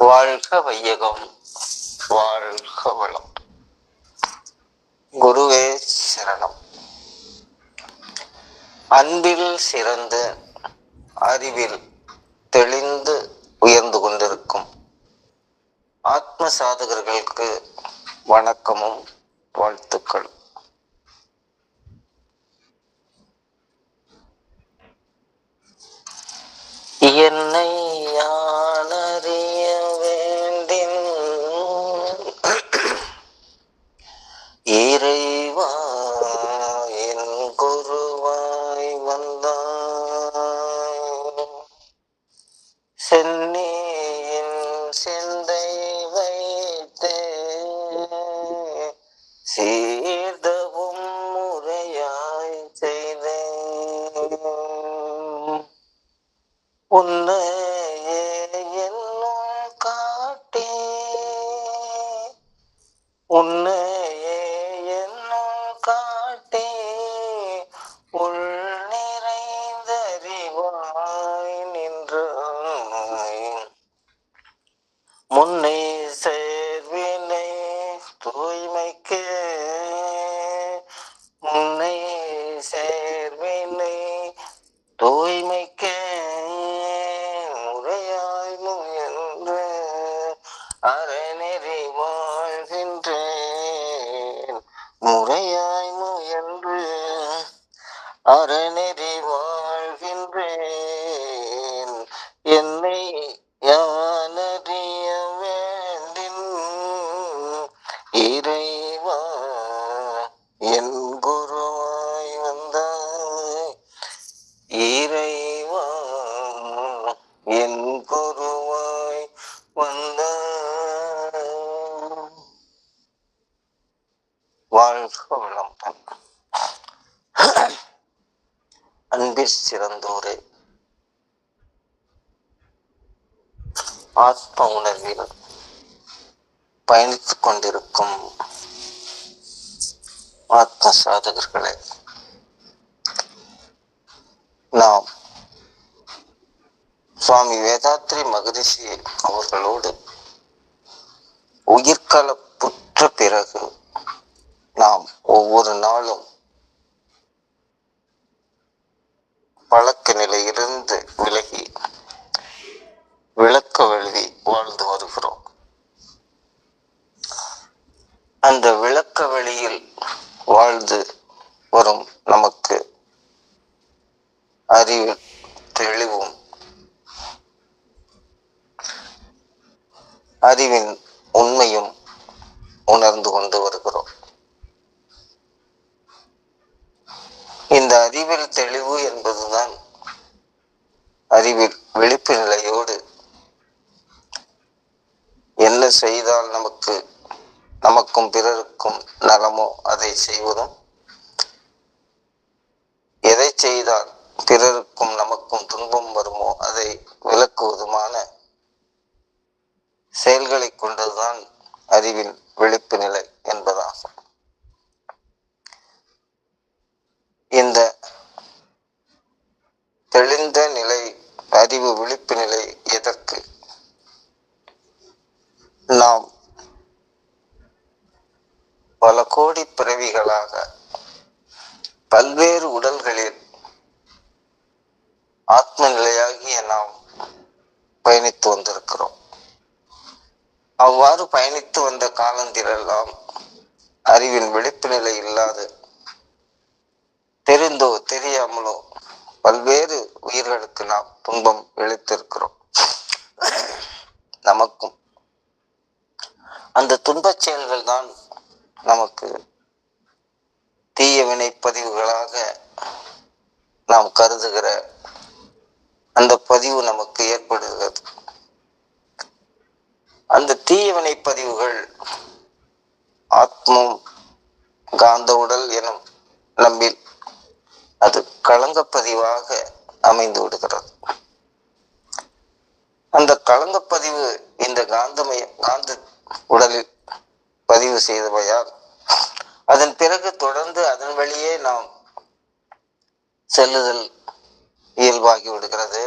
வாழ்க வையகம் வாழ்க வளம் குருவே சரணம். அன்பில் சிறந்த அறிவில் தெளிந்து உயர்ந்து கொண்டிருக்கும் ஆத்ம சாதகர்களுக்கு வணக்கமும் வாழ்த்துக்களும் என்னை ഒന്ന് வாழ்க வளம் அன்பிற் சிறந்தோரே. ஆத்ம உணர்வில் பயணித்துக் கொண்டிருக்கும் ஆத்ம சாதகர்களே நாம் சுவாமி வேதாத்ரி மகரிஷி அவர்களோடு உயிர்கலப்புற்ற பிறகு நாம் ஒவ்வொரு நாளும் பழக்க நிலையிலிருந்து விலகி விளக்க வழி வாழ்ந்து வருகிறோம். அந்த விளக்க வழியில் வாழ்ந்து வரும் நமக்கு அறிவு தெளிவும். அறிவின் உண்மையும் உணர்ந்து கொண்டு வருகிறோம். இந்த அறிவில் தெளிவு என்பதுதான் அறிவில் விழிப்பு நிலையோடு என்ன செய்தால் நமக்கு நமக்கும் பிறருக்கும் நலமோ அதை செய்வதும்? எதை செய்தால் பிறருக்கும் நமக்கும் துன்பம் வருமோ? அதை விளக்குவதுமான செயல்களை கொண்டதுதான் அறிவின் விழிப்பு நிலை என்பதாகும் இந்த தெளிந்த நிலை அறிவு விழிப்பு நிலை எதற்கு? நாம் பல கோடி பிறவிகளாக பல்வேறு உடல்களில் ஆத்ம நிலையாகிய நாம் பயணித்து வந்திருக்கிறோம். அவ்வாறு பயணித்து வந்த காலத்திலெல்லாம் அறிவின் விழிப்பு நிலை இல்லாது தெரிந்தோ தெரியாமலோ பல்வேறு உயிர்களுக்கு நாம் துன்பம் இழைத்திருக்கிறோம். நமக்கும். அந்த துன்பச் செயல்கள் தான் நமக்கு தீய வினைப்பதிவுகளாக நாம் கருதுகிற அந்த பதிவு நமக்கு ஏற்படுகிறது. அந்த தீய வினைப்பதிவுகள் ஆத்மம் காந்த உடல் எனும் நம்பில் களங்கப்பதிவாக அமைந்து விடுகிறது. அந்த களங்கப்பதிவு இந்த காந்தமய காந்த உடலில் பதிவு செய்தவையால் அதன் பிறகு தொடர்ந்து அதன் வழியே நாம் செல்லுதல் இயல்பாகி விடுகிறது.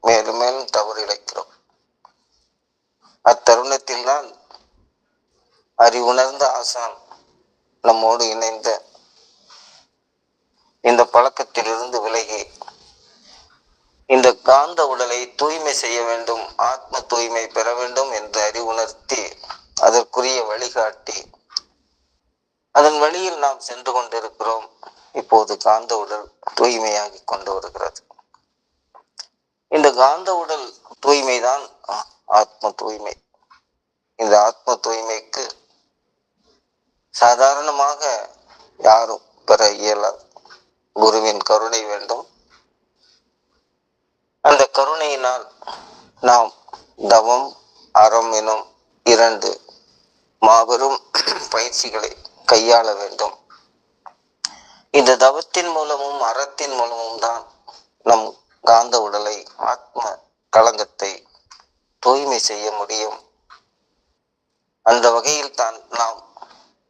மேலும் மேலும் தவறு இழைக்கிறோம். அத்தருணத்தில் தான் அறிவுணர்ந்த ஆசான் நம்மோடு இணைந்த இந்த பழக்கத்திலிருந்து விலகி இந்த காந்த உடலை தூய்மை செய்ய வேண்டும் ஆத்ம தூய்மை பெற வேண்டும் என்று அறிவுணர்த்தி அதற்குரிய வழிகாட்டி. அதன் வழியில் நாம் சென்று கொண்டிருக்கிறோம். இப்போது காந்த உடல் தூய்மையாகி கொண்டு வருகிறது. இந்த காந்த உடல் தூய்மைதான் ஆத்ம தூய்மை. இந்த ஆத்ம தூய்மைக்கு சாதாரணமாக யாரும் பெற இயலாது. குருவின் கருணை வேண்டும். அந்த கருணையினால் நாம் தவம் அறம் எனும் இரண்டு மாபெரும் பயிற்சிகளை கையாள வேண்டும். இந்த தவத்தின் மூலமும் அறத்தின் மூலமும் தான் நம் காந்த உடலை ஆத்ம களங்கத்தை தூய்மை செய்ய முடியும். அந்த வகையில் தான் நாம்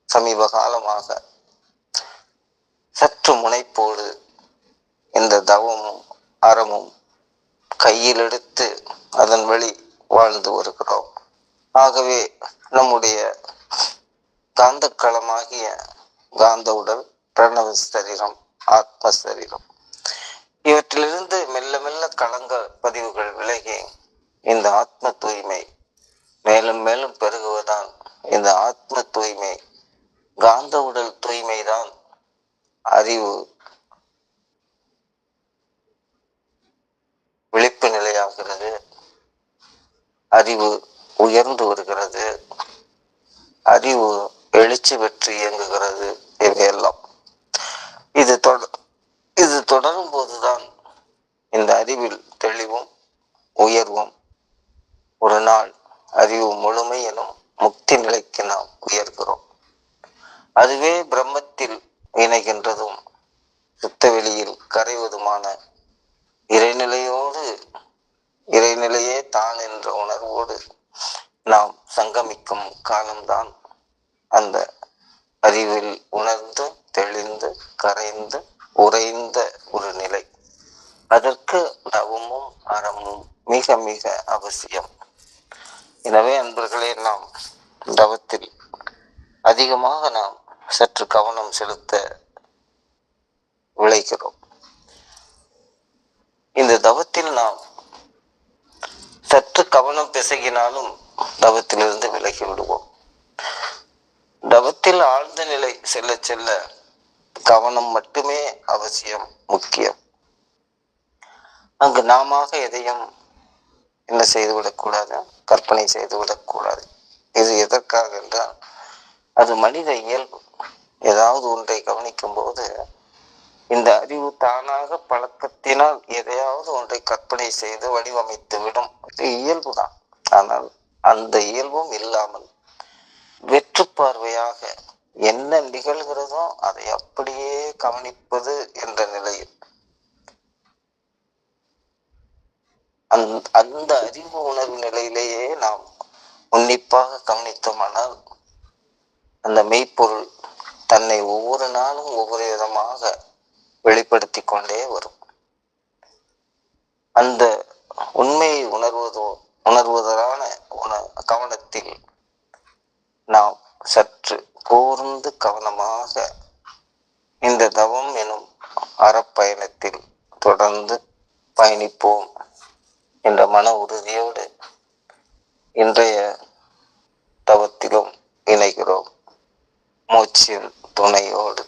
சமீப காலமாக சற்று முனைப்போடு இந்த தவமும் அறமும் கையில் எடுத்து அதன் வழி வாழ்ந்து வருகிறோம். ஆகவே நம்முடைய காந்த களமாகிய காந்த உடல் பிரணவ சரீரம் ஆத்ம சரீரம். இவற்றிலிருந்து மெல்ல மெல்ல களங்க பதிவுகள் விலகி இந்த ஆத்ம தூய்மை மேலும் மேலும் பெருகுவதான் இந்த ஆத்ம தூய்மை காந்த உடல் தூய்மைதான் அறிவு விழிப்பு நிலையாகிறது. அறிவு உயர்ந்து வருகிறது. அறிவு எழுச்சி பெற்று இயங்குகிறது இவையெல்லாம். இது தொட இது தொடரும் போதுதான் இந்த அறிவில் தெளிவும் உயர்வும். ஒரு நாள் அறிவு முழுமை எனும் முக்தி நிலைக்கு நாம் உயர்கிறோம். அதுவே பிரம்மத்தில் இணைகின்றதும் சுத்தவெளியில் கரைவதுமான இறைநிலையோடு இறைநிலையே தான் என்ற உணர்வோடு நாம் சங்கமிக்கும் காலம்தான் அந்த அறிவில் உணர்ந்து தெளிந்து கரைந்து உறைந்த ஒரு நிலை. அதற்கு தவமும் அறமும் மிக மிக அவசியம். எனவே அன்பர்களே நாம் தவத்தில் அதிகமாக நாம் சற்று கவனம் செலுத்த விளைகிறோம் இந்த தவத்தில் நாம் சற்று கவனம் பிசகினாலும் தவத்திலிருந்து விலகி விடுவோம். தவத்தில் ஆழ்ந்த நிலை செல்ல செல்ல கவனம் மட்டுமே அவசியம் முக்கியம். அங்கு நாம எதையும் என்ன செய்துவிடக்கூடாது கற்பனை செய்துவிடக்கூடாது. இது எதற்காக என்றால் அது மனித இயல்பு. ஏதாவது ஒன்றை கவனிக்கும் போது இந்த அறிவு தானாக பழக்கத்தினால் எதையாவது ஒன்றை கற்பனை செய்து வடிவமைத்து விடும். இயல்பு இயல்புதான் ஆனால் அந்த இயல்பும் இல்லாமல் வெற்று பார்வையாக என்ன நிகழ்கிறதோ அதை அப்படியே கவனிப்பது என்ற நிலையில் அந்த அறிவு உணர்வு நிலையிலேயே நாம் உன்னிப்பாக கவனித்தோமானால் அந்த மெய்ப்பொருள் தன்னை ஒவ்வொரு நாளும் ஒவ்வொரு விதமாக வெளிப்படுத்தி கொண்டே வரும். அந்த உண்மையை உணர்வதோ உணர்வதான உண கவனத்தில் நாம் சற்று கூர்ந்து கவனமாக இந்த தவம் எனும் அறப்பயணத்தில் தொடர்ந்து பயணிப்போம் என்ற மன உறுதியோடு இன்றைய மூச்சின் துணையோடு